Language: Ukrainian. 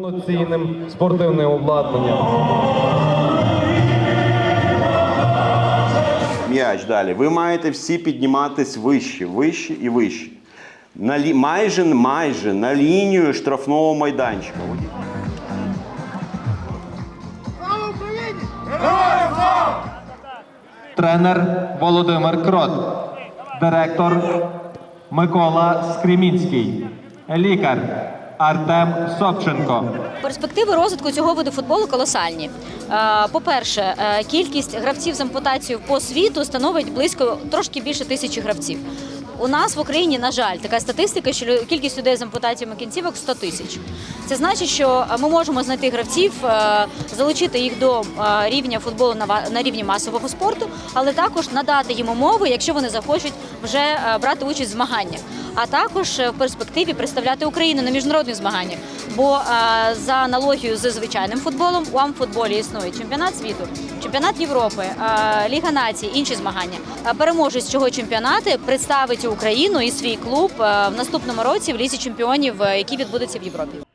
повноцінним спортивним обладнанням. М'яч далі. Ви маєте всі підніматись вище, вище і вище. На лі... Майже, майже на лінію штрафного майданчика. Тренер Володимир Крот, директор Микола Скремінський, лікар Артем Собченко. Перспективи розвитку цього виду футболу колосальні. Е, По-перше, е, кількість гравців з ампутацією по світу становить близько трошки більше тисячі гравців. У нас в Україні, на жаль, така статистика, що кількість людей з ампутаціями кінцівок 100 тисяч. Це значить, що е, ми можемо знайти гравців, залучити їх до рівня футболу на рівні масового спорту, але також надати їм умови, якщо вони захочуть вже брати участь в змаганнях, а також е, в перспективі представляти Україну на міжнародних змаганнях. Бо е, за аналогією з звичайним футболом у амфутболі існує чемпіонат світу, чемпіонат Європи, е, Ліга націй, інші змагання. Переможець цього чемпіонату представить Україну і свій клуб в наступному році в лізі чемпіонів, який відбудеться в Європі.